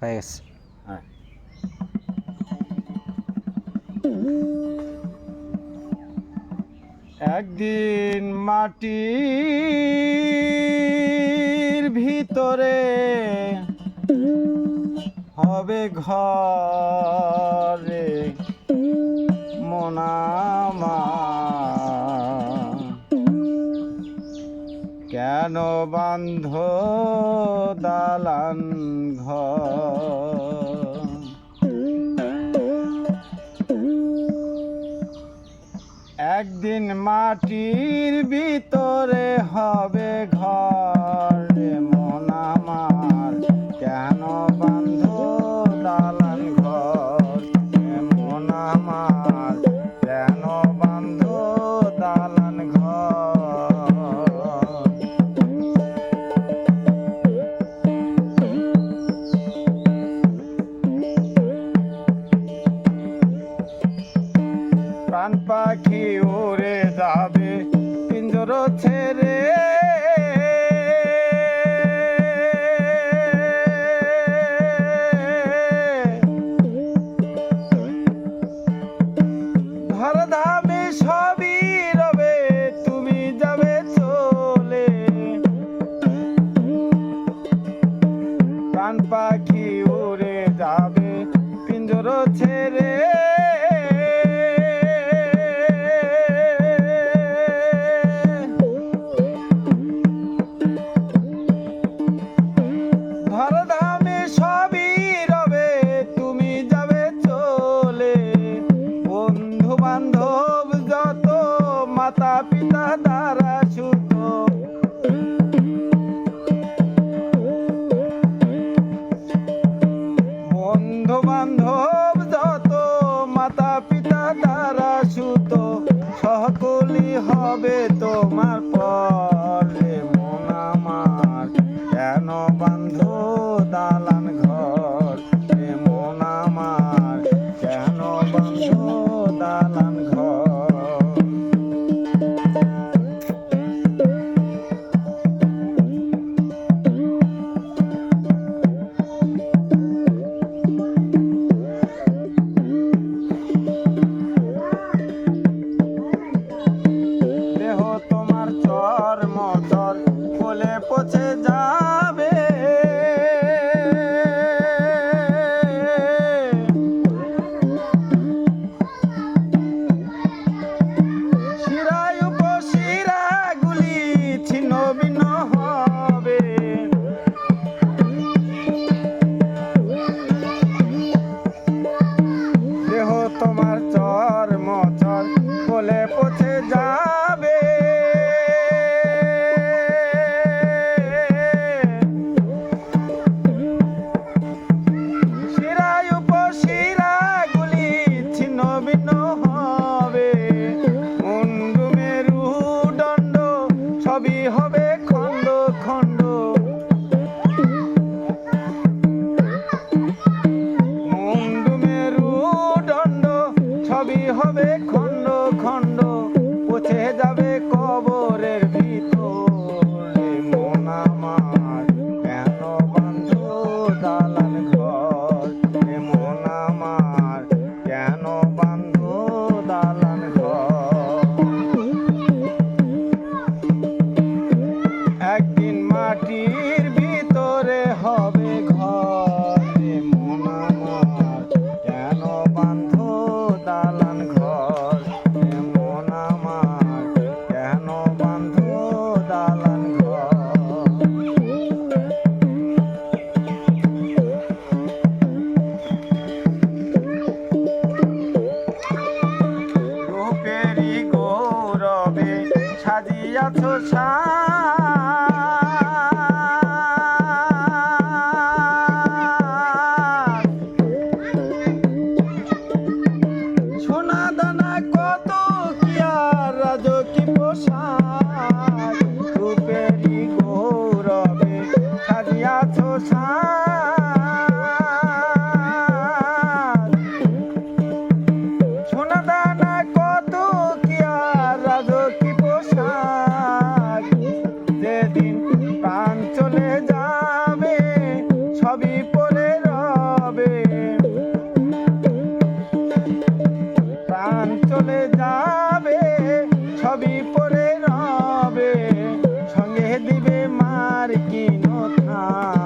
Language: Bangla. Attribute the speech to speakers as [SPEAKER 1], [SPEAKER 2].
[SPEAKER 1] হয়ে গেছে।
[SPEAKER 2] হ্যাঁ। একদিন মাটির ভিতরে হবে ঘরে মোনামা কেন বান্ধ দালান ঘর। একদিন মাটির ভিতরে হবে ঘর। জান পাখি উড়ে যাবে। পিঞ্জর ছেড়ে বন্ধু কাছে যাবে। শিরায় উপশিরা গুলি ছিন্ন হবে। দেহ তোমার সবই হবে খণ্ড খণ্ড। মুন্ডু মেরু দণ্ড সবই হবে খণ্ড খণ্ড। আছো সা Ah.